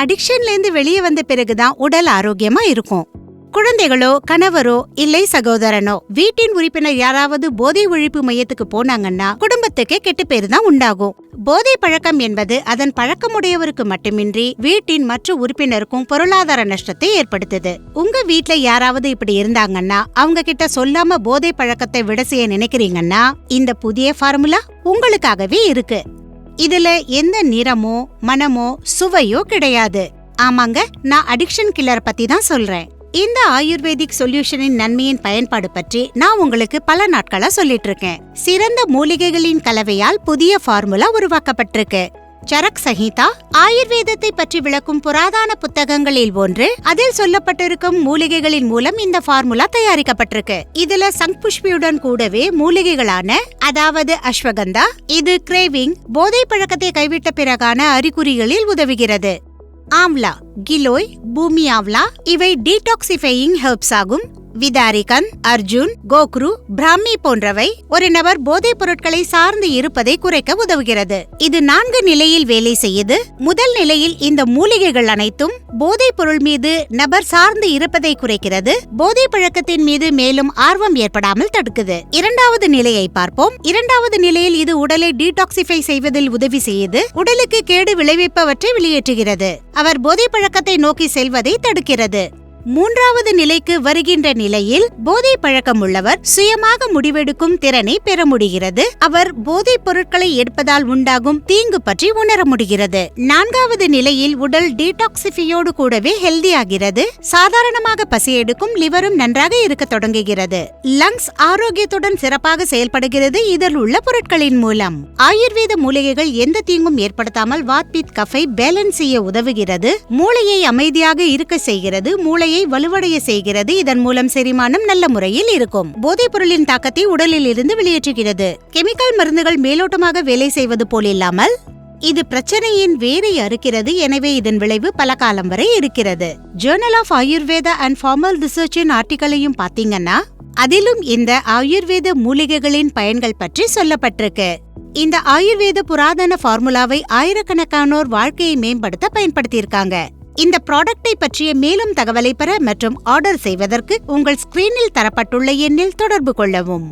அடிக்ஷன்லேருந்து வெளியே வந்த பிறகுதான் உடல் ஆரோக்கியமா இருக்கும். குழந்தைகளோ கணவரோ இல்லை சகோதரனோ வீட்டின் உறுப்பினர் யாராவது போதை ஒழிப்பு மையத்துக்கு போனாங்கன்னா குடும்பத்துக்கே கெட்ட தான் உண்டாகும். போதை பழக்கம் என்பது அதன் பழக்கமுடையவருக்கு மட்டுமின்றி வீட்டின் மற்ற உறுப்பினருக்கும் பொருளாதார நஷ்டத்தை ஏற்படுத்துது. உங்க வீட்ல யாராவது இப்படி இருந்தாங்கன்னா அவங்க கிட்ட சொல்லாம போதை பழக்கத்தை விட செய்ய நினைக்கிறீங்கன்னா இந்த புதிய ஃபார்முலா உங்களுக்காகவே இருக்கு. இதுல எந்த நிறமோ மனமோ சுவையோ கிடையாது. ஆமாங்க நான் அடிக்ஷன் கில்லர் பத்தி தான் சொல்றேன். இந்த ஆயுர்வேதிக் சொல்யூஷனின் நன்மையின் பயன்பாடு பற்றி நான் உங்களுக்கு பல நாட்களா சொல்லிட்டு இருக்கேன். சிறந்த மூலிகைகளின் கலவையால் புதிய ஃபார்முலா உருவாக்கப்பட்டிருக்கு. சரக் சஹிதா ஆயுர்வேதத்தை பற்றி விளக்கும் புராதான புத்தகங்களில் ஒன்று. அதில் சொல்லப்பட்டிருக்கும் மூலிகைகளின் மூலம் இந்த ஃபார்முலா தயாரிக்கப்பட்டிருக்கு. இதுல சங்புஷ்பியுடன் கூடவே மூலிகைகளான அதாவது அஸ்வகந்தா இது கிரேவிங் போதை பழக்கத்தை கைவிட்ட பிறகான அறிகுறிகளில் உதவுகிறது. ஆம்லா கிலோய் பூமி ஆவ்லா இவை டீடாக்சிஃபையிங் ஹெர்ப்ஸ் ஆகும். விதாரிகன் அர்ஜுன் கோக்ரு பிராமி போன்றவை ஒரு நபர் போதைப் பொருட்களை சார்ந்து இருப்பதை குறைக்க உதவுகிறது. இது நான்கு நிலையில் வேலை செய்யுது. முதல் நிலையில் இந்த மூலிகைகள் அனைத்தும் போதைப் பொருள் மீது நபர் சார்ந்து இருப்பதை குறைக்கிறது. போதை பழக்கத்தின் மீது மேலும் ஆர்வம் ஏற்படாமல் தடுக்குது. இரண்டாவது நிலையை பார்ப்போம். இரண்டாவது நிலையில் இது உடலை டீடாக்சிஃபை செய்வதில் உதவி செய்யுது. உடலுக்கு கேடு விளைவிப்பவற்றை வெளியேற்றுகிறது. அவர் போதை பழக்கத்தை நோக்கி செல்வதை தடுக்கிறது. மூன்றாவது நிலைக்கு வருகின்ற நிலையில் போதை பழக்கம் உள்ளவர் சுயமாக முடிவெடுக்கும் திறனை பெற முடிகிறது. அவர் போதைப் பொருட்களை எடுப்பதால் உண்டாகும் தீங்கு பற்றி உணர முடிகிறது. நான்காவது நிலையில் உடல் டீடாக்சிஃபியோடு கூடவே ஹெல்தி ஆகிறது சாதாரணமாக பசி எடுக்கும் லிவரும் நன்றாக இருக்க தொடங்குகிறது. லங்ஸ் ஆரோக்கியத்துடன் சிறப்பாக செயல்படுகிறது இதில் உள்ள பொருட்களின் மூலம். ஆயுர்வேத மூலிகைகள் எந்த தீங்கும் ஏற்படுத்தாமல் வாத்பித் கஃபை பேலன்ஸ் செய்ய உதவுகிறது. மூளையை அமைதியாக இருக்க செய்கிறது. மூளையை வலுவடைய செய்கிறது. இதன் மூலம் செரிமானம் நல்ல முறையில் இருக்கும். போதைப் பொருளின் தாக்கத்தை உடலில் இருந்து வெளியேற்றுகிறது. கெமிக்கல் மருந்துகள் மேலோட்டமாக வேலை செய்வது போல் இல்லாமல் இது பிரச்சனையின் வேரை அறுக்கிறது. எனவே இதன் விளைவு பல காலம் வரை இருக்கிறது. Journal of Ayurveda and formal ரிசர்ச்சின் ஆர்டிகலையும் பாத்தீங்கன்னா அதிலும் இந்த ஆயுர்வேத மூலிகைகளின் பயன்கள் பற்றி சொல்லப்பட்டிருக்கு. இந்த ஆயுர்வேத புராதன ஃபார்முலாவை ஆயிரக்கணக்கானோர் வாழ்க்கையை மேம்படுத்த பயன்படுத்தியிருக்காங்க. இந்த ப்ராடக்டை பற்றிய மேலும் தகவலை பெற மற்றும் ஆர்டர் செய்வதற்கு உங்கள் ஸ்கிரீனில் தரப்பட்டுள்ள எண்ணில் தொடர்பு கொள்ளவும்.